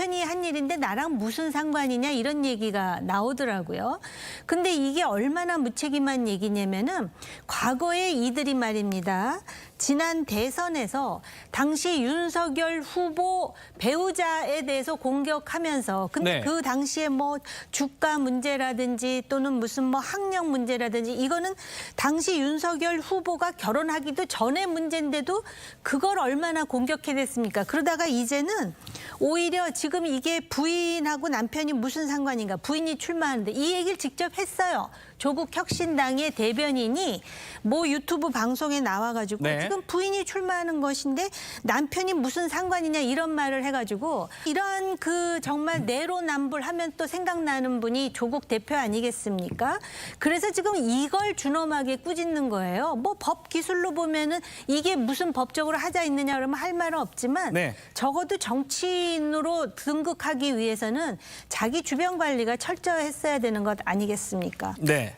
남편이 한 일인데 나랑 무슨 상관이냐 이런 얘기가 나오더라고요. 근데 이게 얼마나 무책임한 얘기냐면은 과거에 이들이 말입니다. 지난 대선에서 당시 윤석열 후보 배우자에 대해서 공격하면서 근데 네. 그 당시에 뭐 주가 문제라든지 또는 무슨 뭐 학력 문제라든지 이거는 당시 윤석열 후보가 결혼하기도 전에 문제인데도 그걸 얼마나 공격해댔습니까? 그러다가 이제는 오히려 지금 이게 부인하고 남편이 무슨 상관인가 부인이 출마하는데 이 얘기를 직접 했어요. 조국 혁신당의 대변인이 뭐 유튜브 방송에 나와가지고 네. 지금 부인이 출마하는 것인데 남편이 무슨 상관이냐 이런 말을 해가지고 이런 그 정말 내로남불하면 또 생각나는 분이 조국 대표 아니겠습니까? 그래서 지금 이걸 준엄하게 꾸짖는 거예요. 뭐 법 기술로 보면은 이게 무슨 법적으로 하자 있느냐 그러면 할 말은 없지만 네. 적어도 정치인으로 등극하기 위해서는 자기 주변 관리가 철저했어야 되는 것 아니겠습니까? 네.